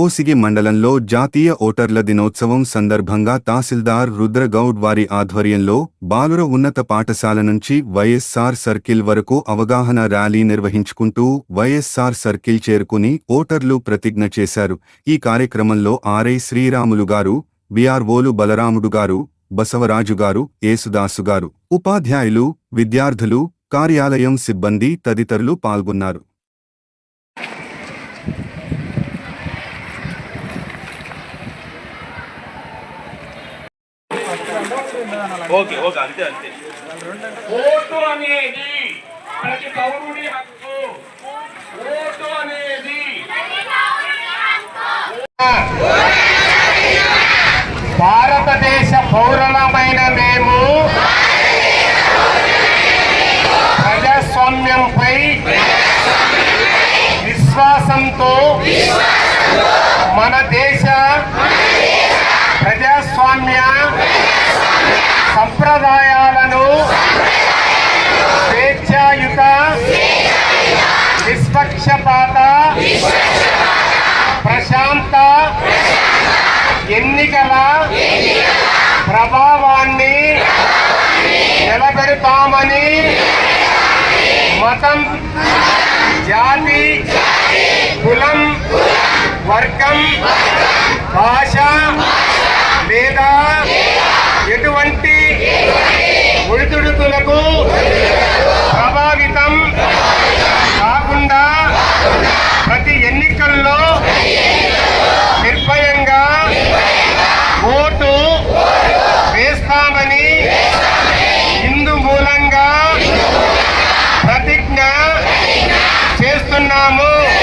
ఓసిగి మండలంలో జాతీయ ఓటర్ల దినోత్సవం సందర్భంగా తహసీల్దార్ రుద్రగౌడ్ వారి ఆధ్వర్యంలో బాలుర ఉన్నత పాఠశాల నుంచి వైఎస్సార్ సర్కిల్ వరకు అవగాహన ర్యాలీ నిర్వహించుకుంటూ వైఎస్సార్ సర్కిల్ చేరుకుని ఓటర్లు ప్రతిజ్ఞ చేశారు. ఈ కార్యక్రమంలో ఆర్ఐ శ్రీరాములు గారు బిఆర్ఓలు బలరాముడు గారు బసవరాజు గారు యేసుదాసు గారు ఉపాధ్యాయులు విద్యార్థులు కార్యాలయం సిబ్బంది తదితరులు పాల్గొన్నారు. ఓకే ఓకే అంతే అంతే. ఓటు అనేది ప్రతి పౌరుడి హక్కు. ఓటు అనేది. భారతదేశ పౌరులమైన మేము ప్రజాస్వామ్యంపై విశ్వాసంతో మన దేశ ప్రజాస్వామ్య సంప్రదాయాలను స్వేచ్ఛాయుత నిష్పక్షపాత ప్రశాంత ఎన్నికల ప్రభావాన్ని నిలబెడతామని మతం జాతి కులం వర్గం భాష లేదా Vamos!